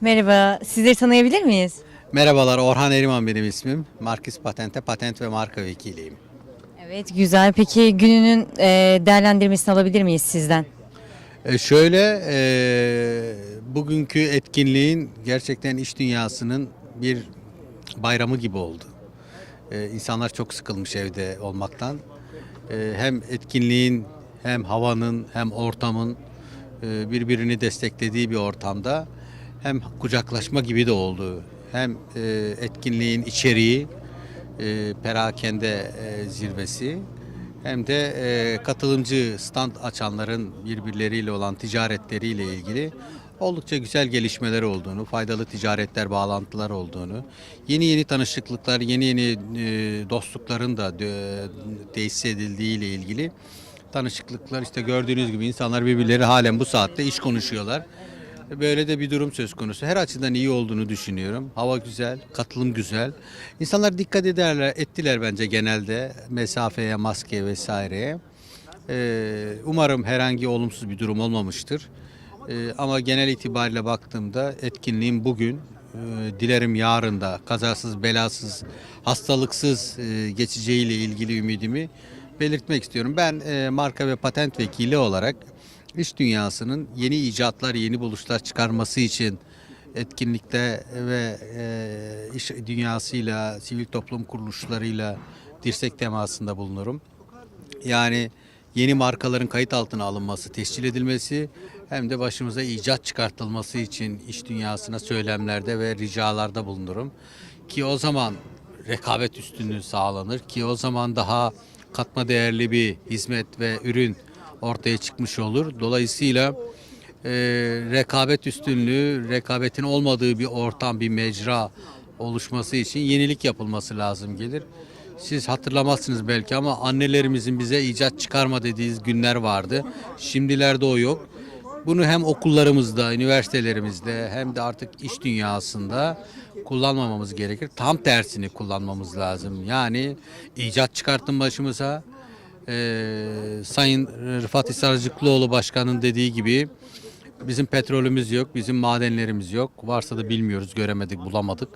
Merhaba, sizleri tanıyabilir miyiz? Merhabalar Orhan Eriman benim ismim. Markis Patent'te patent ve marka vekiliyim. Evet, güzel. Peki gününün e, değerlendirmesini alabilir miyiz sizden? E, şöyle e, bugünkü etkinliğin gerçekten iş dünyasının bir bayramı gibi oldu. E, insanlar çok sıkılmış evde olmaktan. E, hem etkinliğin hem havanın hem ortamın e, birbirini desteklediği bir ortamda hem kucaklaşma gibi de oldu. Hem e, etkinliğin içeriği e, perakende e, zirvesi hem de e, katılımcı stand açanların birbirleriyle olan ticaretleriyle ilgili oldukça güzel gelişmeler olduğunu, faydalı ticaretler, bağlantılar olduğunu, yeni yeni tanışıklıklar, yeni yeni e, dostlukların da e, tesis edildiği ilgili tanışıklıklar işte gördüğünüz gibi insanlar birbirleri halen bu saatte iş konuşuyorlar. Böyle de bir durum söz konusu. Her açıdan iyi olduğunu düşünüyorum. Hava güzel, katılım güzel. İnsanlar dikkat ederler, ettiler bence genelde mesafeye, maskeye vesaireye. Ee, umarım herhangi olumsuz bir durum olmamıştır. Ee, ama genel itibariyle baktığımda etkinliğin bugün, e, dilerim yarın da kazasız, belasız, hastalıksız e, geçeceğiyle ilgili ümidimi belirtmek istiyorum. Ben e, marka ve patent vekili olarak iş dünyasının yeni icatlar, yeni buluşlar çıkarması için etkinlikte ve e, iş dünyasıyla, sivil toplum kuruluşlarıyla dirsek temasında bulunurum. Yani yeni markaların kayıt altına alınması, tescil edilmesi hem de başımıza icat çıkartılması için iş dünyasına söylemlerde ve ricalarda bulunurum. Ki o zaman rekabet üstünlüğü sağlanır ki o zaman daha katma değerli bir hizmet ve ürün ortaya çıkmış olur. Dolayısıyla e, rekabet üstünlüğü, rekabetin olmadığı bir ortam, bir mecra oluşması için yenilik yapılması lazım gelir. Siz hatırlamazsınız belki ama annelerimizin bize icat çıkarma dediği günler vardı. Şimdilerde o yok. Bunu hem okullarımızda, üniversitelerimizde hem de artık iş dünyasında kullanmamamız gerekir. Tam tersini kullanmamız lazım. Yani icat çıkartın başımıza. Ee, Sayın Rıfat Hisarcıklıoğlu Başkan'ın dediği gibi bizim petrolümüz yok, bizim madenlerimiz yok. Varsa da bilmiyoruz, göremedik, bulamadık.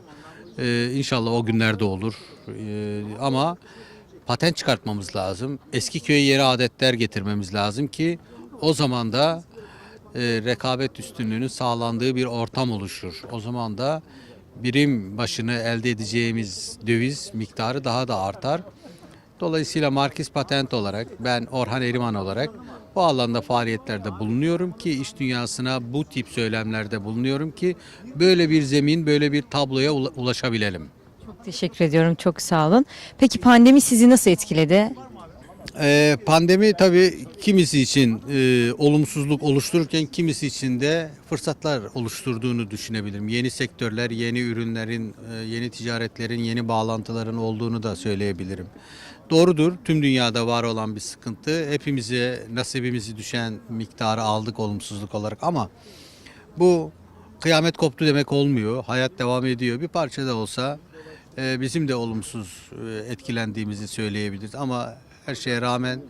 Ee, inşallah o günlerde olur. Ee, ama patent çıkartmamız lazım. Eski köye yeni adetler getirmemiz lazım ki o zaman da e, rekabet üstünlüğünün sağlandığı bir ortam oluşur. O zaman da birim başını elde edeceğimiz döviz miktarı daha da artar. Dolayısıyla Markis Patent olarak ben Orhan Eriman olarak bu alanda faaliyetlerde bulunuyorum ki iş dünyasına bu tip söylemlerde bulunuyorum ki böyle bir zemin, böyle bir tabloya ula- ulaşabilelim. Çok teşekkür ediyorum, çok sağ olun. Peki pandemi sizi nasıl etkiledi? Ee, pandemi tabii kimisi için e, olumsuzluk oluştururken kimisi için de fırsatlar oluşturduğunu düşünebilirim. Yeni sektörler, yeni ürünlerin, e, yeni ticaretlerin, yeni bağlantıların olduğunu da söyleyebilirim. Doğrudur, tüm dünyada var olan bir sıkıntı. Hepimize nasibimizi düşen miktarı aldık olumsuzluk olarak ama bu kıyamet koptu demek olmuyor. Hayat devam ediyor. Bir parça da olsa e, bizim de olumsuz e, etkilendiğimizi söyleyebiliriz. Ama her şeye rağmen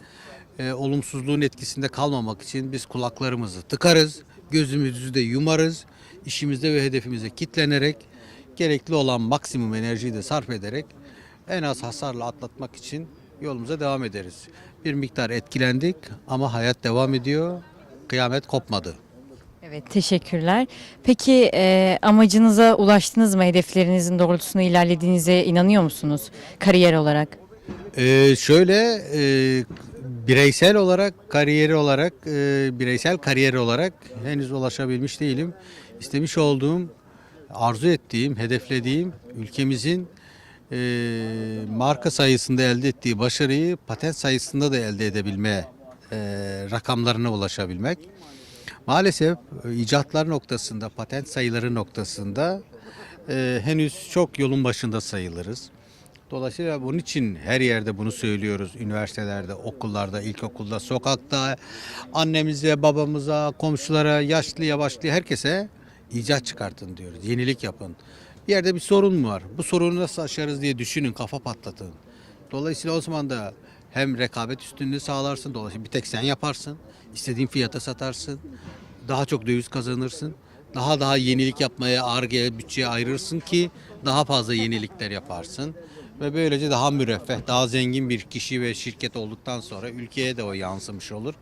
e, olumsuzluğun etkisinde kalmamak için biz kulaklarımızı tıkarız, gözümüzü de yumarız. işimizde ve hedefimize kitlenerek gerekli olan maksimum enerjiyi de sarf ederek en az hasarla atlatmak için yolumuza devam ederiz. Bir miktar etkilendik ama hayat devam ediyor. Kıyamet kopmadı. Evet, teşekkürler. Peki e, amacınıza ulaştınız mı? Hedeflerinizin doğrultusunda ilerlediğinize inanıyor musunuz kariyer olarak? Ee, şöyle e, bireysel olarak kariyeri olarak e, bireysel kariyer olarak henüz ulaşabilmiş değilim. İstemiş olduğum, arzu ettiğim, hedeflediğim ülkemizin e, marka sayısında elde ettiği başarıyı patent sayısında da elde edebilme e, rakamlarına ulaşabilmek. Maalesef e, icatlar noktasında, patent sayıları noktasında e, henüz çok yolun başında sayılırız. Dolayısıyla bunun için her yerde bunu söylüyoruz. Üniversitelerde, okullarda, ilkokulda, sokakta, annemize, babamıza, komşulara, yaşlıya, başlıya herkese icat çıkartın diyoruz. Yenilik yapın. Bir yerde bir sorun mu var? Bu sorunu nasıl aşarız diye düşünün, kafa patlatın. Dolayısıyla o zaman da hem rekabet üstünlüğü sağlarsın, dolayısıyla bir tek sen yaparsın. istediğin fiyata satarsın. Daha çok döviz kazanırsın. daha daha yenilik yapmaya, ARGE'ye, bütçeye ayırırsın ki daha fazla yenilikler yaparsın. Ve böylece daha müreffeh, daha zengin bir kişi ve şirket olduktan sonra ülkeye de o yansımış olur.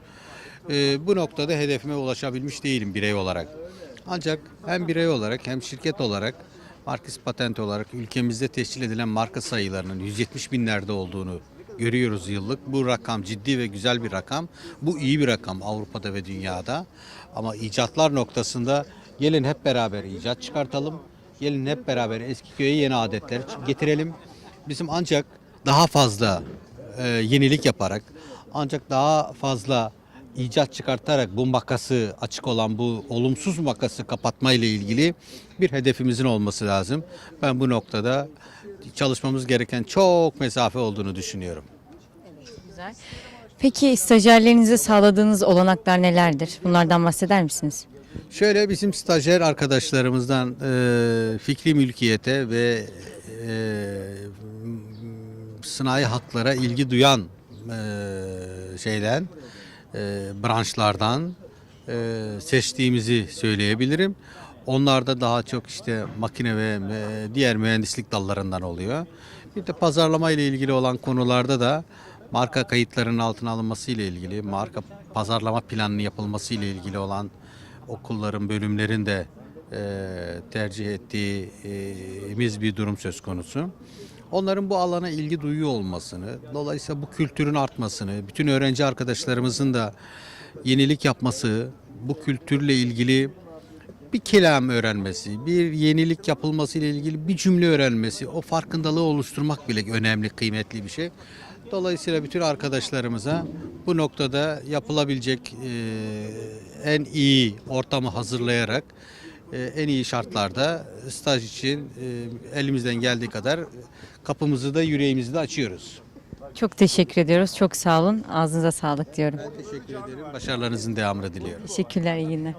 Ee, bu noktada hedefime ulaşabilmiş değilim birey olarak. Ancak hem birey olarak hem şirket olarak Markis Patent olarak ülkemizde tescil edilen marka sayılarının 170 binlerde olduğunu görüyoruz yıllık. Bu rakam ciddi ve güzel bir rakam. Bu iyi bir rakam Avrupa'da ve dünyada. Ama icatlar noktasında gelin hep beraber icat çıkartalım. Gelin hep beraber eski köye yeni adetler getirelim. Bizim ancak daha fazla e, yenilik yaparak ancak daha fazla icat çıkartarak bu makası açık olan bu olumsuz makası kapatma ile ilgili bir hedefimizin olması lazım. Ben bu noktada çalışmamız gereken çok mesafe olduğunu düşünüyorum. Güzel. Peki stajyerlerinize sağladığınız olanaklar nelerdir? Bunlardan bahseder misiniz? Şöyle bizim stajyer arkadaşlarımızdan e, fikri mülkiyete ve e, sanayi haklara ilgi duyan e, şeyden e, branşlardan e, seçtiğimizi söyleyebilirim. Onlar da daha çok işte makine ve e, diğer mühendislik dallarından oluyor. Bir de pazarlama ile ilgili olan konularda da marka kayıtlarının altına alınması ile ilgili, marka pazarlama planının yapılması ile ilgili olan okulların, bölümlerin de e, tercih ettiğimiz bir durum söz konusu. Onların bu alana ilgi duyuyor olmasını, dolayısıyla bu kültürün artmasını, bütün öğrenci arkadaşlarımızın da yenilik yapması, bu kültürle ilgili bir kelam öğrenmesi, bir yenilik yapılması ile ilgili bir cümle öğrenmesi, o farkındalığı oluşturmak bile önemli, kıymetli bir şey. Dolayısıyla bütün arkadaşlarımıza bu noktada yapılabilecek en iyi ortamı hazırlayarak en iyi şartlarda staj için e, elimizden geldiği kadar kapımızı da yüreğimizi de açıyoruz. Çok teşekkür ediyoruz. Çok sağ olun. Ağzınıza sağlık diyorum. Ben teşekkür ederim. Başarılarınızın devamını diliyorum. Teşekkürler. iyi günler.